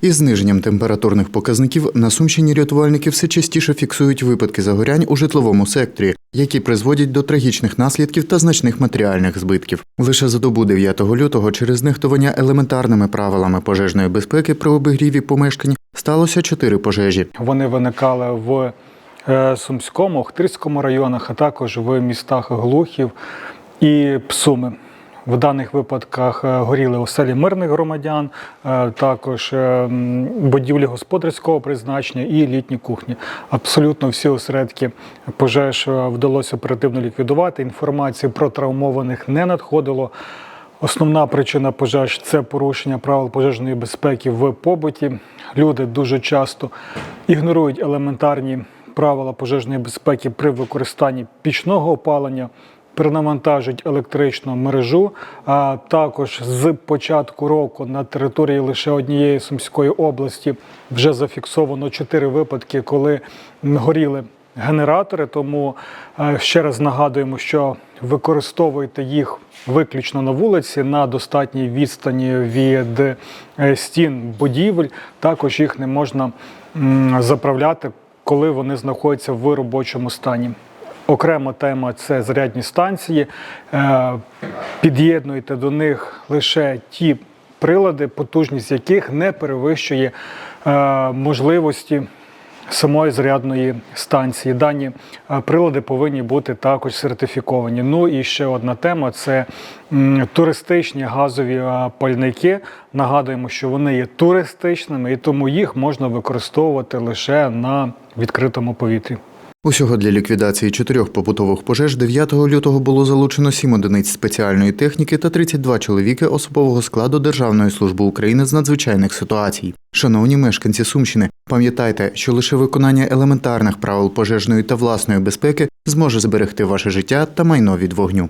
Із зниженням температурних показників на Сумщині рятувальники все частіше фіксують випадки загорянь у житловому секторі, які призводять до трагічних наслідків та значних матеріальних збитків. Лише за добу 9 лютого через нехтування елементарними правилами пожежної безпеки при обігріві помешкань сталося чотири пожежі. Вони виникали в е, Сумському, Охтирському районах, а також в містах Глухів і Псуми. В даних випадках е, горіли оселі мирних громадян, е, також е, будівлі господарського призначення і літні кухні. Абсолютно всі осередки пожеж вдалося оперативно ліквідувати. Інформації про травмованих не надходило. Основна причина пожеж це порушення правил пожежної безпеки в побуті. Люди дуже часто ігнорують елементарні правила пожежної безпеки при використанні пічного опалення, перенавантажують електричну мережу. А також з початку року на території лише однієї Сумської області вже зафіксовано чотири випадки, коли горіли генератори. Тому е, ще раз нагадуємо, що використовуйте їх виключно на вулиці на достатній відстані від е, стін будівель. Також їх не можна заправляти, коли вони знаходяться в робочому стані. Окрема тема це зарядні станції. Е, Під'єднуйте до них лише ті прилади, потужність яких не перевищує е, можливості самої зарядної станції. Дані е, прилади повинні бути також сертифіковані. Ну і ще одна тема це туристичні газові пальники. Нагадуємо, що вони є туристичними і тому їх можна використовувати лише на відкритому повітрі. Усього для ліквідації чотирьох побутових пожеж 9 лютого було залучено 7 одиниць спеціальної техніки та 32 чоловіки особового складу Державної служби України з надзвичайних ситуацій. Шановні мешканці Сумщини, пам'ятайте, що лише виконання елементарних правил пожежної та власної безпеки зможе зберегти ваше життя та майно від вогню.